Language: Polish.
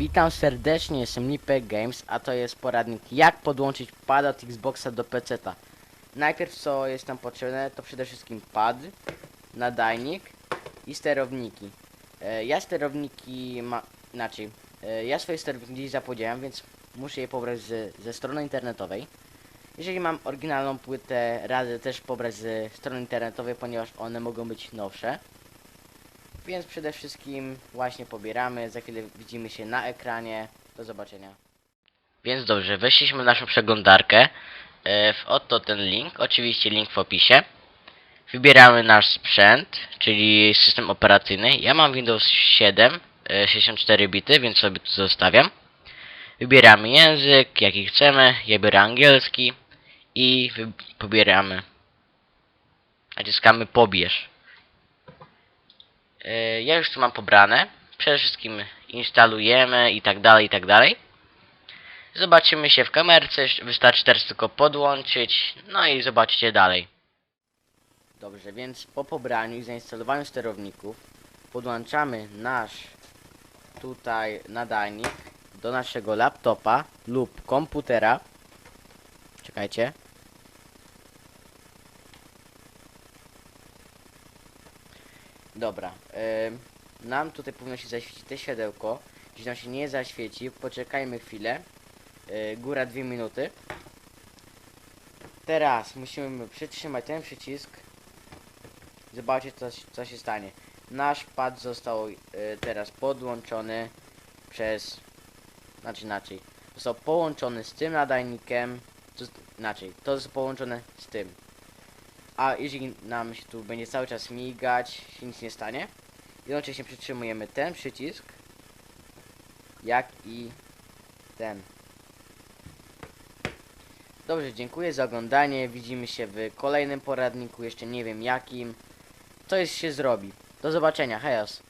Witam serdecznie, jestem Nipek Games, a to jest poradnik jak podłączyć pada od Xboxa do PC-ta. Najpierw co jest nam potrzebne to przede wszystkim pad, nadajnik i sterowniki. E, ja sterowniki ma... inaczej, e, ja swoje sterowniki zapodziałem, więc muszę je pobrać z, ze strony internetowej. Jeżeli mam oryginalną płytę, radzę też pobrać ze strony internetowej, ponieważ one mogą być nowsze. Więc przede wszystkim właśnie pobieramy, za chwilę widzimy się na ekranie. Do zobaczenia. Więc dobrze, weszliśmy naszą przeglądarkę. E, w oto ten link, oczywiście link w opisie. Wybieramy nasz sprzęt, czyli system operacyjny. Ja mam Windows 7, e, 64 bity, więc sobie tu zostawiam. Wybieramy język, jaki chcemy. Ja biorę angielski i pobieramy. Naciskamy pobierz. E, Ja już tu mam pobrane. Przede wszystkim instalujemy i tak dalej, i tak dalej. Zobaczymy się w kamerce, wystarczy teraz tylko podłączyć, no i zobaczycie dalej. Dobrze, więc po pobraniu i zainstalowaniu sterowników podłączamy nasz tutaj nadajnik do naszego laptopa lub komputera. Czekajcie. Dobra, em, nam tutaj powinno się zaświecić te światełko. Jeśli nam się nie zaświeci, poczekajmy chwilę. E, góra 2 minuty. Teraz musimy przytrzymać ten przycisk. Zobaczcie co, co się stanie. Nasz pad został e, teraz podłączony przez... Znaczy inaczej. Został połączony z tym nadajnikiem. To, inaczej, to jest połączone z tym. A jeżeli nam się tu będzie cały czas migać, się nic nie stanie. Jednocześnie przytrzymujemy ten przycisk, jak i ten. Dobrze, dziękuję za oglądanie. Widzimy się w kolejnym poradniku, jeszcze nie wiem jakim. To jest się zrobi. Do zobaczenia, hejos.